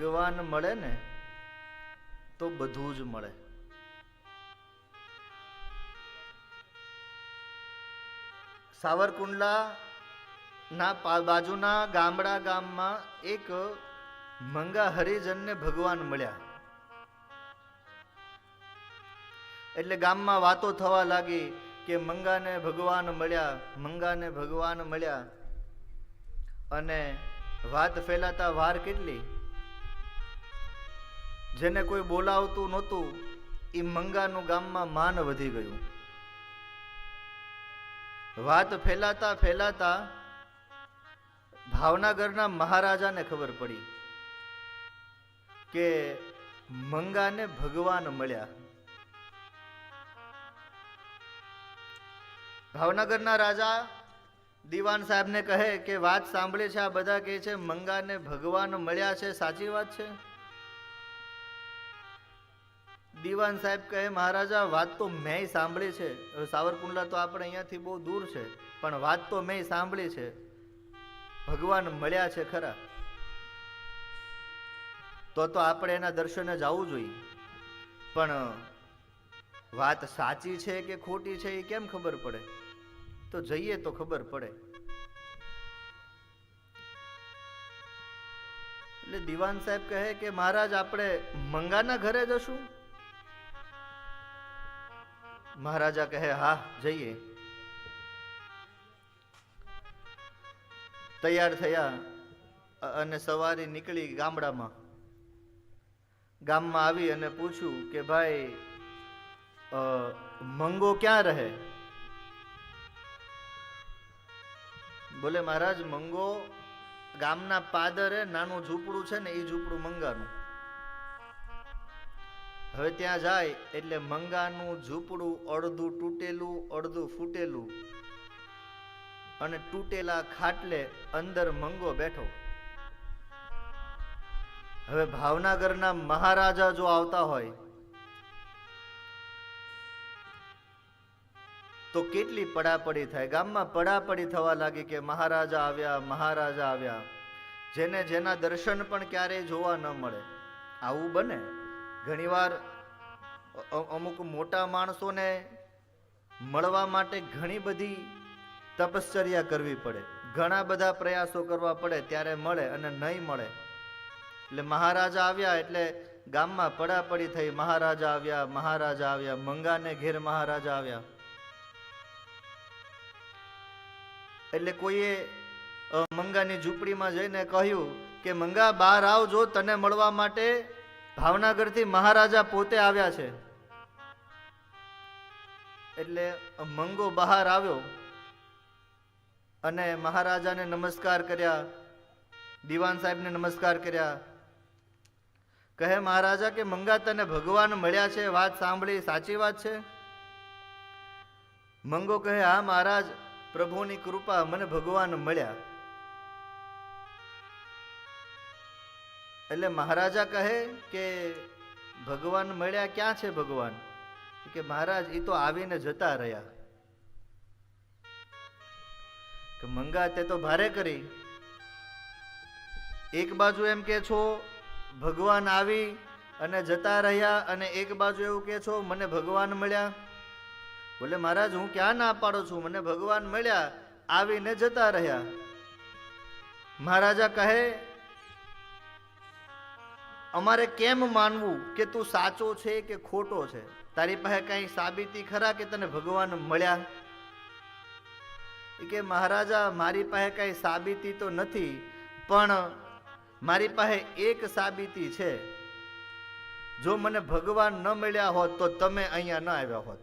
ભગવાન મળે ને, તો બધું જ મળે. સાવરકુંડલા ના બાજુના ગામડા ગામમાં એક મંગા હરિજનને ભગવાન મળ્યા. એટલે ગામમાં વાતો થવા લાગી કે મંગાને ભગવાન મળ્યા, મંગાને ભગવાન મળ્યા. અને વાત ફેલાતા વાર કેટલી? જેને કોઈ બોલાવતું નહોતું એ મંગાનું ગામમાં માન વધી ગયું. વાત ફેલાતા ફેલાતા ભાવનગરના મહારાજાને ખબર પડી કે મંગાને ભગવાન મળ્યા. ભાવનગરના રાજા દીવાન સાહેબને કહે કે વાત સાંભળે છે, આ બધા કહે છે, મંગાને ભગવાન મળ્યા છે, સાચી વાત છે? દીવાન સાહેબ કહે, મહારાજા વાત તો મેં સાંભળી છે. સાવરકુંડલા તો આપણે અહીંયાથી બહુ દૂર છે, પણ વાત તો મેં સાંભળી છે. ભગવાન મળ્યા છે ખરા. તો તો આપણે એના દર્શને જવું જોઈએ. પણ વાત સાચી છે કે ખોટી છે એ કેમ ખબર પડે? તો જઈએ તો ખબર પડે. એટલે દિવાન સાહેબ કહે કે, મહારાજ, આપણે મંગાના ઘરે જશું? મહારાજા કહે, હા, જઈએ. તૈયાર થયા અને સવારે નીકળી ગામડામાં. ગામમાં આવી અને પૂછ્યું કે, ભાઈ મંગો ક્યાં રહે? બોલે, મહારાજ, મંગો ગામના પાદરે નાનું ઝૂંપડું છે ને એ ઝૂંપડું મંગાનું. હવે ત્યાં જાય એટલે મંગાનું, ઝૂંપડું, અડધું તૂટેલું, અડધું ફૂટેલું અને તૂટેલા ખાટલે અંદર મંગો બેઠો. હવે ભાવનગરના મહારાજા જો આવતા હોય, તો કેટલી પડાપડી થાય? ગામમાં પડાપડી થવા લાગી કે મહારાજા આવ્યા મહારાજા આવ્યા. જેને જેના દર્શન પણ ક્યારેય જોવા ન મળે. આવું બને? ઘણીવાર અમુક મોટા માણસોને મળવા માટે ઘણી બધી તપશ્ચર્યા કરવી પડે. ઘણા બધા પ્રયાસો કરવા પડે ત્યારે મળે અને નહીં મળે. એટલે મહારાજા આવ્યા એટલે ગામમાં પડાપડી થઈ મહારાજા આવ્યા મહારાજા આવ્યા, મંગાને ઘેર મહારાજા આવ્યા. એટલે કોઈએ મંગાની ઝૂંપડીમાં જઈને કહ્યું કે, મંગા, બહાર આવજો તને મળવા માટે ભાવનગરથી મહારાજા પોતે આવ્યા છે. એટલે મંગો બહાર આવ્યો અને મહારાજાને નમસ્કાર કર્યા, દિવાન સાહેબને નમસ્કાર કર્યા. કહે, મહારાજા, કે મંગા તને ભગવાન મળ્યા છે? વાત સાંભળી, સાચી વાત છે? મંગો કહે, હા, મહારાજ, પ્રભુની કૃપા મને ભગવાન મળ્યા. એટલે મહારાજા કહે કે ભગવાન મળ્યા ક્યાં છે ભગવાન? કે મહારાજ એ તો આવીને જતા રહ્યા. કે મંગા, તે તો ભારે કરી. એક બાજુ એમ કે છો, ભગવાન આવી અને જતા રહ્યા અને એક બાજુ એવું કે છો, મને ભગવાન મળ્યા. બોલે, મહારાજ, હું ક્યાં ના પાડું છું? મને ભગવાન મળ્યા, આવીને જતા રહ્યા. મહારાજા કહે અમારે કેમ માનવું કે તું સાચો છે કે ખોટો છે? તારી પાસે કઈ સાબિતી ખરા કે તને ભગવાન મળ્યા? કે મહારાજા, મારી પાસે કઈ સાબિતી તો નથી, પણ મારી પાસે એક સાબિતી છે. જો મને ભગવાન ન મળ્યા હોત તો તમે અહીંયા ન આવ્યા હોત.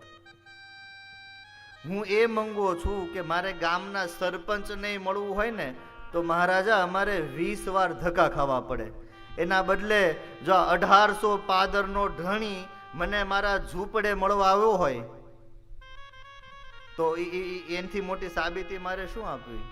હું એ મંગવો છું કે મારે ગામના સરપંચને મળવું હોય ને, તો મહારાજા, અમારે વીસ વાર ધક્કા ખાવા પડે. એના બદલે જો અઢારસો પાદરનો ઢણી મને મારા ઝૂંપડે મળવા આવ્યો હોય, તો એનથી મોટી સાબિતી મારે શું આપવી?